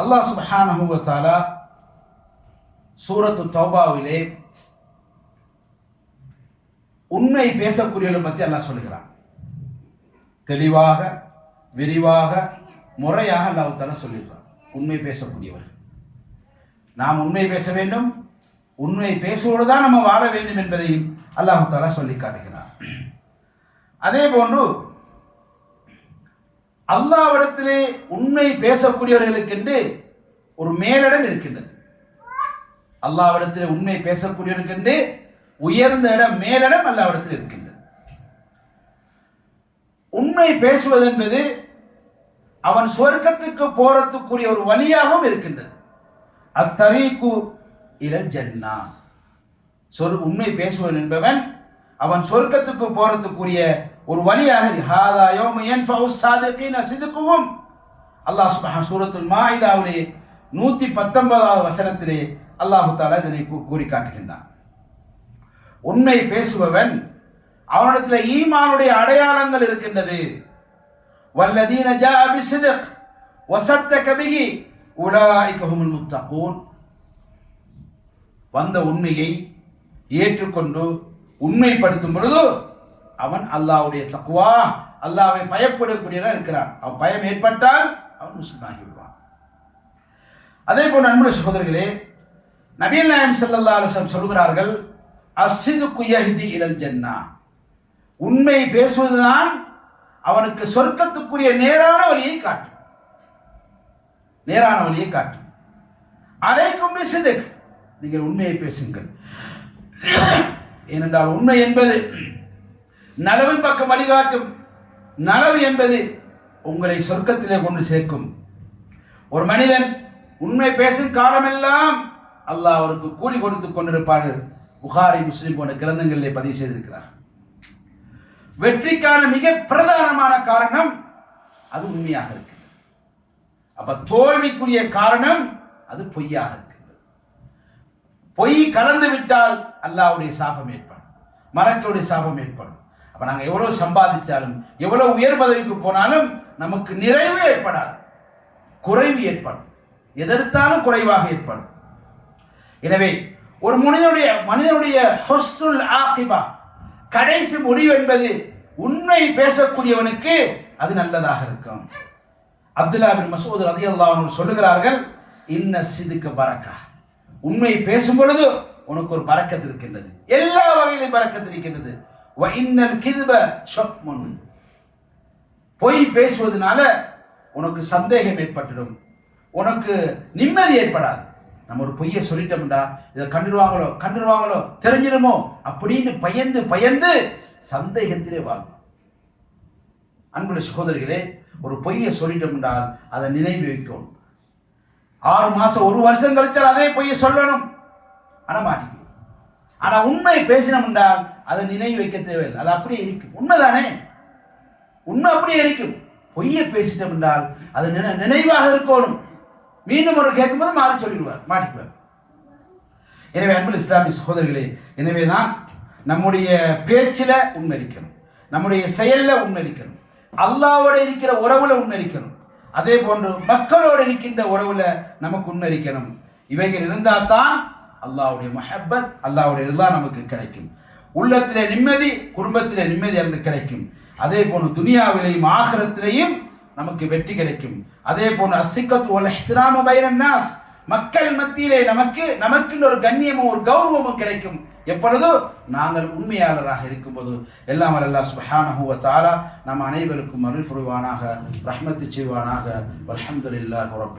அல்லாஹ் சுப்ஹானஹு சூரத்து தௌபாவிலே உண்மை பேசக்கூடியவர்களை பற்றி அல்லாஹ் சொல்லுகிறான். தெளிவாக விரிவாக முறையாக அல்லாஹால சொல்லிடுறான். உண்மை பேசக்கூடியவர்கள். நாம் உண்மை பேச வேண்டும். உண்மை பேசுவோடு தான் நம்ம வாழ வேண்டும் என்பதையும் அல்லாஹு தாலா சொல்லி காட்டுகிறார் அதே போன்று அல்லாவிடத்திலே உண்மை பேசக்கூடியவர்களுக்கென்று ஒரு மேலிடம் இருக்கின்றது. அல்லாவிடத்திலே உண்மை பேசக்கூடியவர்களுக்கென்று உயர்ந்த இடம் மேலிடம் அல்லாவிடத்தில் இருக்கின்றது. உண்மை பேசுவது என்பது அவன் சொர்க்கத்துக்கு போறதுக்குரிய ஒரு வழியாகவும் இருக்கின்றது. அத்தரீக்கு இலல் ஜன்னா. சொல் உண்மை பேசுவன் என்பவன் அவன் சொர்க்கத்துக்கு போறதுக்குரிய ஒரு வழியாக ஹாதா யோம யன்ஃபஉ ஸாதிகீன சிதுக்குஹும். அல்லாஹ் சுபஹா சூரத்துல் மாஹிதாவிலே நூற்றி பத்தொன்பதாவது வசனத்திலே அல்லாஹு தாலா இதனை கூறி காட்டுகின்றான். உண்மை பேசுபவன் அவனிடத்தில் ஈமானுடைய அடையாளங்கள் இருக்கின்றது. வல்லதீன ஜா பிசிதக் வசத்தக பிஹி உலாயிக ஹுமுல் முத்தகூன். வந்த உண்மையை ஏற்றுக்கொண்டு உண்மைப்படுத்தும் பொழுது அவன் அல்லாஹ்வுடைய தக்குவா அல்லாவை பயப்படக்கூடியவனாக இருக்கிறான். அவன் பயம் ஏற்பட்டால் அவன் முஸ்லிம் ஆகிவிடுவான் அதே போல் அன்புள்ள சகோதரர்களே நபீல் நாயம் ஸல்லல்லாஹு அலைஹி சொல்கிறார்கள் அசிது குயஹிதி இலல் ஜன்னா. உண்மை பேசுவதுதான் அவனுக்கு சொர்க்கத்துக்குரிய நேரான வழியை காட்டும். நேரான வழியை காட்டும். அலைக்கும் பிசிதுக் நீங்கள் உண்மையை பேசுங்கள். ஏனென்றால் உண்மை என்பது நலவின் பக்கம் வழிகாட்டும். நலவு என்பது உங்களை சொர்க்கத்திலே கொண்டு சேர்க்கும். ஒரு மனிதன் உண்மை பேசும் காலமெல்லாம் அல்லாஹ் அவருக்கு கூலி கொடுத்து கொண்டிருப்பார்கள் புகாரி முஸ்லிம் போன்ற கிரந்தங்களிலே பதிவு செய்திருக்கிறார். வெற்றிக்கான மிக பிரதானமான காரணம் அது உண்மையாக இருக்கு அப்ப தோல்விக்குரிய காரணம் அது பொய்யாக இருக்கின்றது. பொய் கலந்து விட்டால் அல்லாவுடைய சாபம் ஏற்படும். மலக்குடைய சாபம் ஏற்படும். அப்போ நாங்கள் எவ்வளோ சம்பாதிச்சாலும் எவ்வளோ உயர் பதவிக்கு போனாலும் நமக்கு நிறைவு ஏற்படாது. குறைவு ஏற்படும். எதிர்த்தாலும் குறைவாக ஏற்படும். எனவே ஒரு மனிதனுடைய மனிதனுடைய ஹொஸ்துல் ஆகிபா கடைசி முடிவு என்பது உண்மை பேசக்கூடியவனுக்கு அது நல்லதாக இருக்கும். அப்துல்லா பின் மசூத் ரதியல்லாஹு அன்ஹு சொல்லுகிறார்கள் இன்ன சிதுக்கு பறக்கா உண்மை பேசும் பொழுது உனக்கு ஒரு பறக்கத்து இருக்கின்றது. எல்லா வகையிலும் பறக்கத்து இருக்கின்றது. இன்னல் கிதுப ஷப்முன் பொய் பேசுவதனால உனக்கு சந்தேகம் ஏற்பட்டுடும். உனக்கு நிம்மதி ஏற்படாது. நம்ம ஒரு பொய்யை சொல்லிட்டோம்டா இதை கண்டுருவாங்களோ கண்டுருவாங்களோ தெரிஞ்சிருமோ? அப்படின்னு பயந்து பயந்து சந்தேகத்திலே வாழும் அன்புள்ள சகோதரிகளே ஒரு பொய்யை சொல்லிட்டோம்னால் அதை நினைவு வைக்கணும் ஆறு மாசம் ஒரு வருஷம் கழிச்சால் அதே பொய்யை சொல்லணும். ஆனால் மாட்டிக்குவோம் ஆனா உண்மை பேசினோம் என்றால் அதை நினைவு வைக்க தேவையில்லை. அது அப்படியே இருக்கும். உண்மைதானே? உண்மை அப்படியே இருக்கும். பொய்யை பேசிட்டோம் என்றால் அது நினை நினைவாக இருக்கணும். மீண்டும் ஒரு கேட்கும்போது மாறி சொல்லிடுவார் மாட்டிக்குவார். எனவே அன்பு இஸ்லாமிய சகோதரிகளே எனவே தான் நம்முடைய பேச்சில் உண்மை இருக்கணும் நம்முடைய செயலில் உண்மை இருக்கணும் அல்லாவோட இருக்கிற உறவுல உண்மை இருக்கணும் அதே போன்று மக்களோடு இருக்கின்ற உறவுல நமக்கு உண்மை இருக்கணும் இவைகள் இருந்தால் தான் அல்லாவுடைய மஹப்பத் அல்லாவுடைய இதெல்லாம் நமக்கு கிடைக்கும். உள்ளத்திலே நிம்மதி குடும்பத்திலே நிம்மதி என்று கிடைக்கும். அதே போன்று துனியாவிலேயும் ஆகரத்திலையும் நமக்கு வெற்றி கிடைக்கும். அதே போன்று அசிக்கத்து ஒல் இஹ்திராம பைனன் நாஸ். மக்கள் மத்தியிலே நமக்கு நமக்குன்னு ஒரு கண்ணியமும் ஒரு கௌரவமும் கிடைக்கும். எப்பொழுது நாங்கள் உண்மையாளராக இருக்கும்போது எல்லாம் அல்லா சுப்ஹானஹு தாரா நம் அனைவருக்கும் அருள் புரிவானாக ரஹ்மத்து செய்வானாக. அலமதுல்லா